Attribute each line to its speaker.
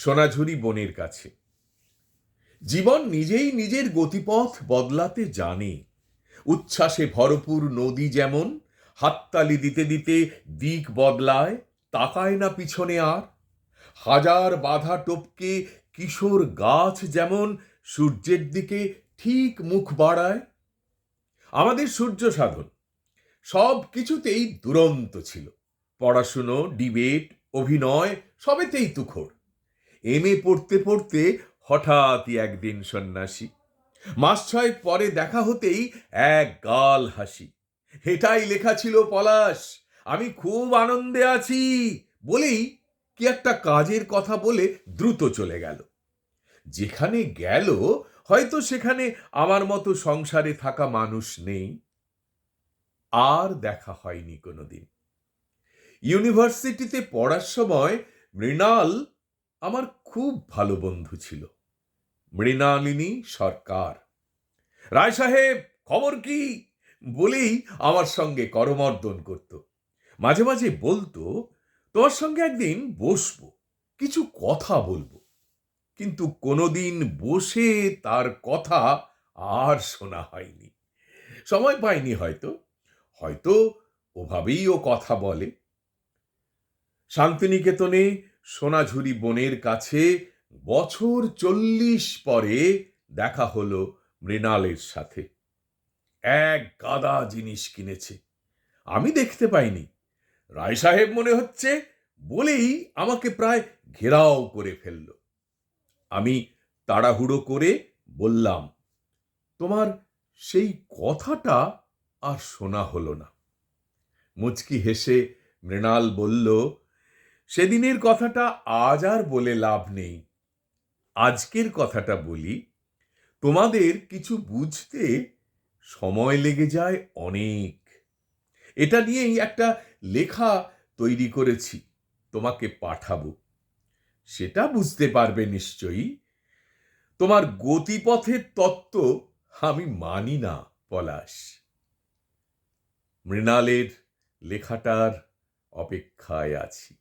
Speaker 1: সোনাঝুরি বনের কাছে। জীবন নিজেই নিজের গতিপথ বদলাতে জানে। উচ্ছ্বাসে ভরপুর নদী যেমন, হাততালি দিতে দিতে দিক বদলায়, তাকায় না পিছনে আর। হাজার বাধা টপকে কিশোর গাছ যেমন, সূর্যের দিকে ঠিক মুখ বাড়ায়। আমাদের সূর্য সাধন, সব কিছুতেই দুরন্ত ছিল। পড়াশুনো, ডিবেট, অভিনয়, সবেতেই তুখর এম এ পড়তে পড়তে হঠাৎই একদিন সন্ন্যাসী। মাস ছয় পরে দেখা হতেই এক গাল হাসি। এটাই লেখা ছিল পলাশ, আমি খুব আনন্দে আছি বলেই কি একটা কাজের কথা বলে দ্রুত চলে গেল। যেখানে গেল, হয়তো সেখানে আমার মতো সংসারে থাকা মানুষ নেই। আর দেখা হয়নি কোনোদিন। ইউনিভার্সিটিতে পড়ার সময় মৃণাল আমার খুব ভালো বন্ধু ছিল। মৃণালিনী সরকার। রায় সাহেব, খবর কি? বলেই আমার সঙ্গে করমর্দন করত। মাঝে মাঝে বলতো, তোমার সঙ্গে একদিন বসবো, কিছু কথা বলব। কিন্তু কোনোদিন বসে তার কথা আর শোনা হয়নি। সময় পাইনি হয়তো হয়তো ওভাবেই ও কথা বলে। শান্তিনিকেতনে সোনাঝুরি বনের কাছে বছর চল্লিশ পরে দেখা হলো মৃণালের সাথে। এক গাদা জিনিস কিনেছে। আমি দেখতে পাইনি। রায় সাহেব মনে হচ্ছে বলেই আমাকে প্রায় ঘেরাও করে ফেলল। আমি তাড়াহুড়ো করে বললাম, তোমার সেই কথাটা আর শোনা হলো না। মুচকি হেসে মৃণাল বলল সেদিনের কথাটা আজ আর বলে লাভ নেই। আজকের কথাটা বলি, তোমাদের কিছু বুঝতে সময় লেগে যায় অনেক। এটা নিয়েই একটা লেখা তৈরি করেছি, তোমাকে পাঠাবো। সেটা বুঝতে পারবে নিশ্চয়ই। তোমার গতিপথের তত্ত্ব আমি মানি না, পলাশ। মৃণালের লেখাটার অপেক্ষায় আছি।